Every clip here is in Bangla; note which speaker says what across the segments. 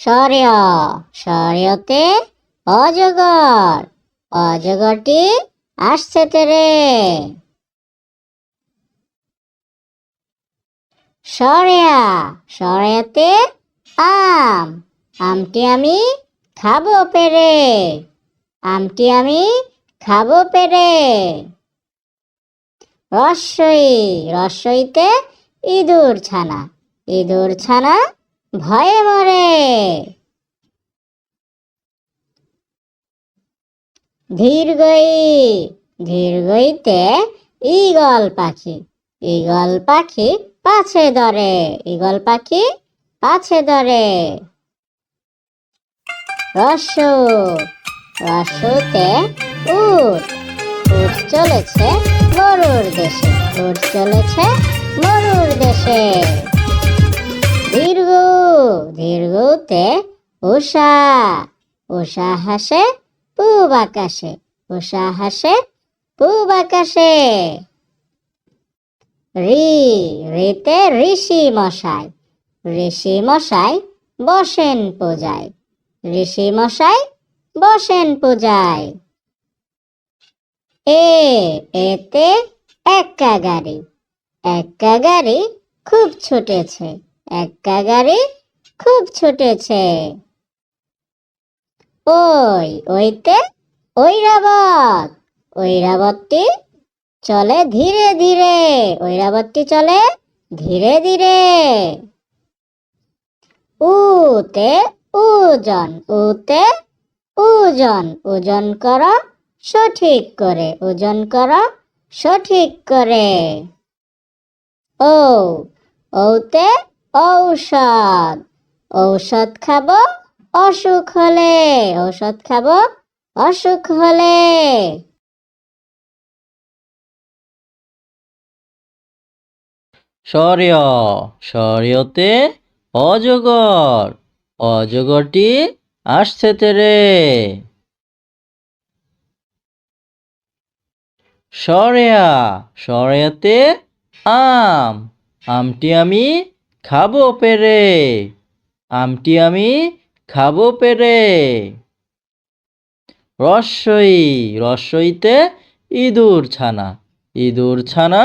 Speaker 1: সরেয় সরেয়তে অজগর, অজগরটি আসছে তেরে। সরেয়া সরেয়াতে আম, আমটি আমি খাব পেরে, আমটি আমি খাব পেরে। রস্যই রস্যইতে ইঁদুর ছানা ইঁদুর ছানা ভয়ে মরে। ধীরগই ধীরগইতে ঈগল পাখি ঈগল পাখি পাছে ধরে, ঈগল পাখি পাছে ধরে। রস্য, রস্যতে উট উট চলেছে মরুর দেশে, উট চলেছে মরুর দেশে। দীর্ঘতে উষা উষা হাসে, পূব আকাশে, উষা হাসে, পূব আকাশে। রি, রিতে ঋষি মশাই ঋষি মশাই বসেন পূজায়, ঋষি মশাই বসেন পূজায়। এ, এতে এক্কা গাড়ি এক্কা গাড়ি খুব ছুটেছে এক্কা গাড়ি খুব ছুটেছে। ওই, ওইতে ঐরাবত, ঐরাবতটি চলে ধীরে ধীরে, ঐরাবতটি চলে ধীরে ধীরে। উতে ওজন উতে ওজন ওজন কর সঠিক করে ওজন কর সঠিক করে। ও ওতে ঔষধ ঔষধ খাব, অসুখ হলে। ঔষধ খাব, অসুখ হলে।
Speaker 2: সরেয়, সরেয়তে অজগর, অজগরটি আসছে তেরে। সরেয়া, সরেয়াতে আম, আমটি আমি খাব পেরে। আমটি আমি খাব পেরে। রস্যই রস্যইতে ইঁদুর ছানা ইঁদুর ছানা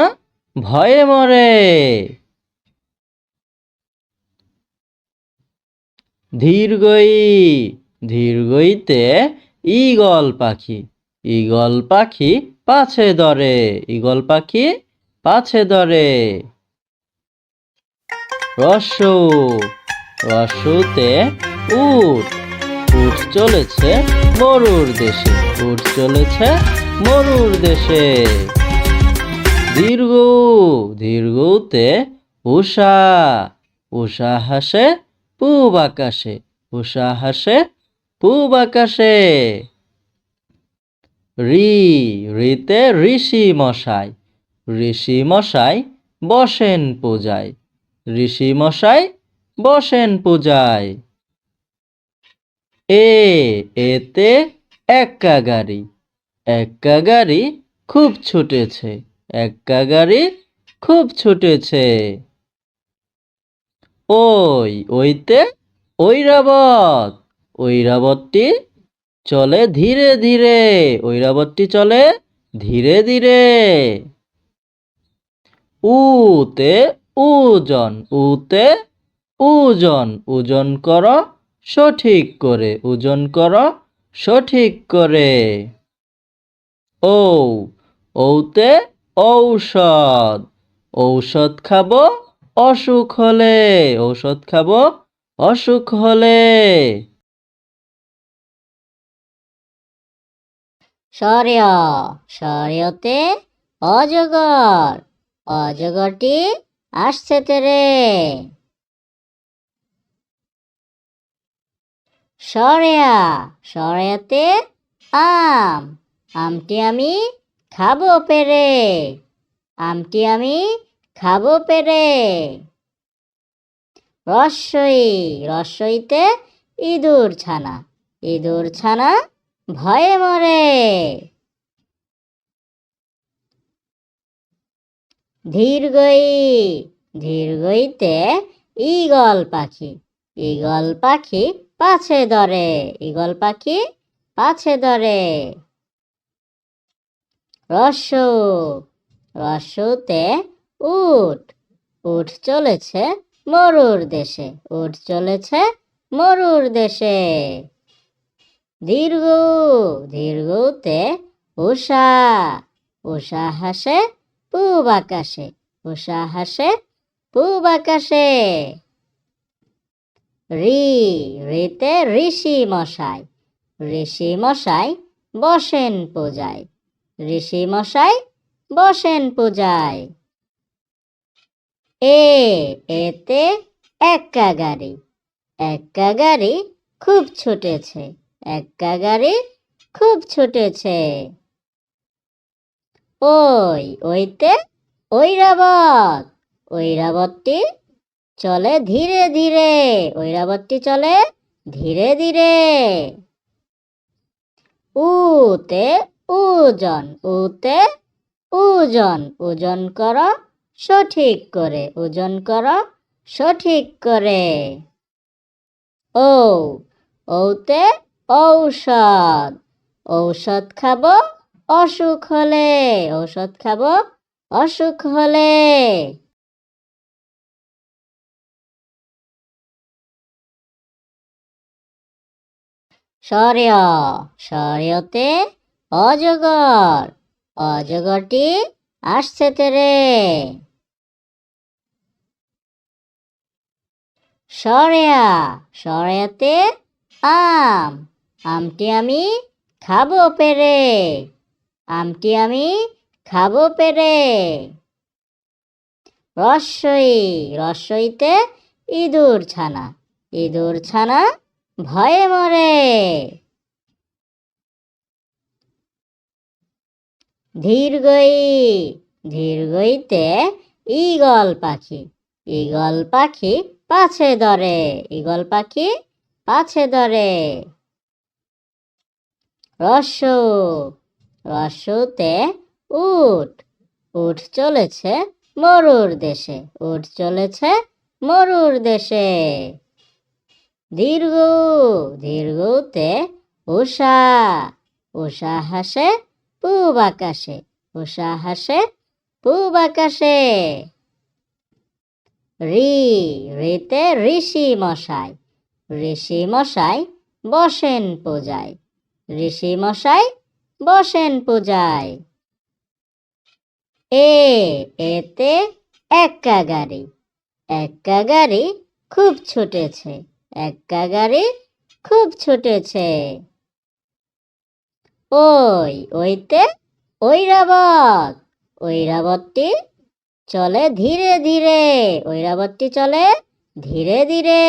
Speaker 2: ভয়ে মরে। ধীরগই ধীরগইতে ঈগল পাখি ঈগল পাখি পাছে ধরে, ঈগল পাখি পাছে ধরে। রস্য রস্যতে উট। উট চলেছে মরুর দেশে। উট চলেছে মরুর দেশে। দীর্ঘ, দীর্ঘতে উষা। উষা হাসে পূব আকাশে। উষা হাসে পূব আকাশে। রি, রিতে ঋষি মশাই। ঋষি মশাই বসেন পূজায়। ঋষি মশাই বসেন পূজায়। এ, এতে এক্কা গাড়ি। এক্কা গাড়ি খুব ছুটেছে। এক্কা গাড়ি খুব ছুটেছে। ওই, ওইতে ঐরাবত। ঐরাবতটি চলে ধীরে ধীরে। ঐরাবতটি চলে ধীরে ধীরে। উতে উজন, উতে ওজন ওজন কর সঠিক করে, ওজন কর সঠিক করে। ও ঔতে ঔষধ ঔষধ খাব অসুখ হলে, ঔষধ খাব অসুখ হলে।
Speaker 1: সরেয়, সরেয়তে অজগর, অজগরটি আসছে তেরে। সরেয়া, সরেয়াতে আম। আমটি আমি খাব পেরে। আমটি আমি খাব পেরে। রসই, রসইতে ইঁদুর ছানা। ইঁদুর ছানা ভয়ে মরে। ধীরগই ধীরগইতে ঈগল পাখি। ঈগল পাখি পাছে ধরে। ঈগল পাখি পাছে ধরে। রস্য রস্যতে উট। উট চলেছে মরুর দেশে। উট চলেছে মরুর দেশে। দীর্ঘ, দীর্ঘতে উষা উষা হাসে পূব আকাশে। উষা হাসে পূব আকাশে। রি, রিতে ঋষি মশাই। ঋষি মশাই বসেন পূজায়। ঋষি মশাই বসেন পূজায়। এ, এতে এক্কা গাড়ি। এক্কা গাড়ি খুব ছুটেছে। এক্কা গাড়ি খুব ছুটেছে। ওই, ওইতে ঐরাবত। ঐরাবতটি চলে ধীরে ধীরে ঐরাবতটি চলে ধীরে ধীরে। উতে ওজন উতে ওজন ওজন কর সঠিক করে ওজন কর সঠিক করে। ও ওতে ঔষধ ঔষধ খাব অসুখ হলে, ঔষধ খাব অসুখ হলে। সরেয়, সরেয়তে অজগর, অজগরটি আসছে তেরে। সরেয়া, সরেয়াতে আম, আমটি আমি খাব পেরে, আমটি আমি খাব পেরে। রস্যই রস্যইতে ইঁদুর ছানা ইঁদুর ছানা ভয়ে মরে। ধীরগই ধীরগইতে ঈগল পাখি ঈগল পাখি পাছে ধরে, ঈগল পাখি পাছে ধরে। রস্য, রস্যতে উট উট চলেছে মরুর দেশে, উট চলেছে মরুর দেশে। দীর্ঘ দীর্ঘতে উষা উষা হাসে পূব আকাশে উষা হাসে পূব আকাশে। রি, রিতে ঋষি মশাই ঋষি মশাই বসেন পূজায়, ঋষি মশাই বসেন পূজায়। এ এতে এক্কা গাড়ি এক্কা গাড়ি খুব ছুটেছে। এক্কা গাড়ি খুব ছুটেছে। ওই, ওইতে ঐরাবত ঐরাবতটি চলে ধীরে ধীরে ঐরাবতটি চলে ধীরে ধীরে।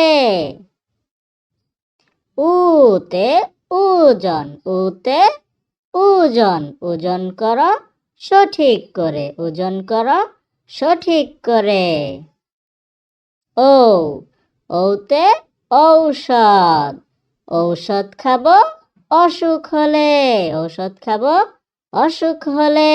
Speaker 1: উতে ওজন উতে ওজন ওজন কর সঠিক করে ওজন কর সঠিক করে। ও ওতে ঔষধ। ঔষধ খাব অসুখ হলে। ঔষধ খাব অসুখ হলে।